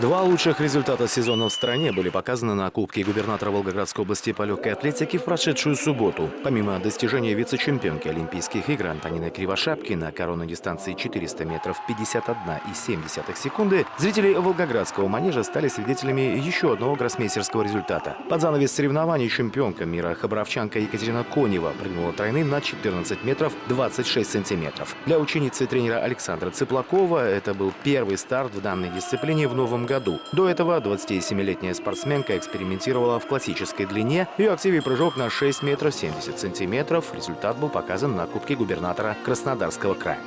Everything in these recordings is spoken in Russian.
Два лучших результата сезона в стране были показаны на Кубке губернатора Волгоградской области по легкой атлетике в прошедшую субботу. Помимо достижения вице-чемпионки Олимпийских игр Антонины Кривошапки на коронной дистанции 400 метров 51,7 секунды, зрители Волгоградского манежа стали свидетелями еще одного гроссмейстерского результата. Под занавес соревнований чемпионка мира хабаровчанка Екатерина Конева прыгнула тройным на 14 метров 26 сантиметров. Для ученицы тренера Александра Цыплакова это был первый старт в данной дисциплине в новом году. До этого 27-летняя спортсменка экспериментировала в классической длине. Ее активе прыжок на 6 метров 70 сантиметров. Результат был показан на Кубке губернатора Краснодарского края.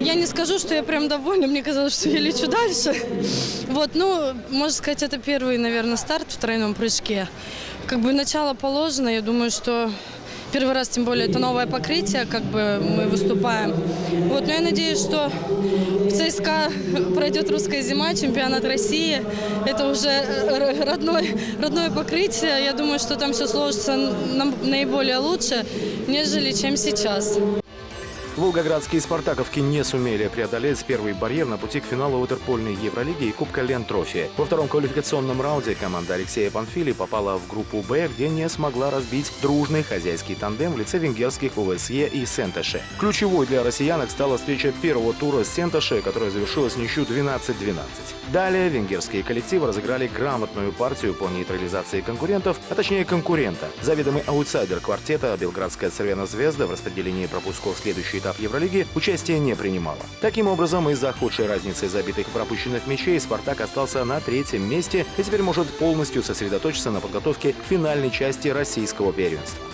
Я не скажу, что я прям довольна, мне казалось, что я лечу дальше. Вот, ну, можно сказать, это первый, наверное, старт в тройном прыжке. Как бы начало положено, я думаю, что первый раз, тем более, это новое покрытие, как бы мы выступаем. Вот, но я надеюсь, что в ЦСКА пройдет русская зима, чемпионат России. Это уже родной, родное покрытие. Я думаю, что там все сложится наиболее лучше, нежели чем сейчас. Волгоградские спартаковки не сумели преодолеть первый барьер на пути к финалу Утерпольной Евролиги и Кубка Лен Трофи. Во втором квалификационном раунде команда Алексея Панфили попала в группу «Б», где не смогла разбить дружный хозяйский тандем в лице венгерских ОВСЕ и Сентеше. Ключевой для россиянок стала встреча первого тура с Сентеше, которая завершилась ничью 12-12. Далее венгерские коллективы разыграли грамотную партию по нейтрализации конкурентов, а точнее конкурента. Заведомый аутсайдер квартета Белградская Цервена Звезда в распределении пропусков следующий этап Евролиги участия не принимала. Таким образом, из-за худшей разницы забитых и пропущенных мячей «Спартак» остался на третьем месте и теперь может полностью сосредоточиться на подготовке к финальной части российского первенства.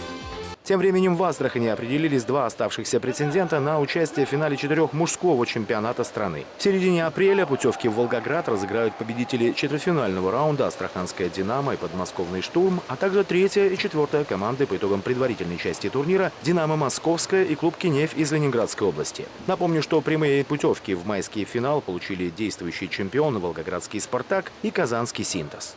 Тем временем в Астрахани определились два оставшихся претендента на участие в финале четырех мужского чемпионата страны. В середине апреля путевки в Волгоград разыграют победители четвертьфинального раунда Астраханская «Динамо» и подмосковный «Штурм», а также третья и четвертая команды по итогам предварительной части турнира «Динамо Московская» и клуб «Кинев» из Ленинградской области. Напомню, что прямые путевки в майский финал получили действующий чемпион Волгоградский «Спартак» и Казанский «Синтез».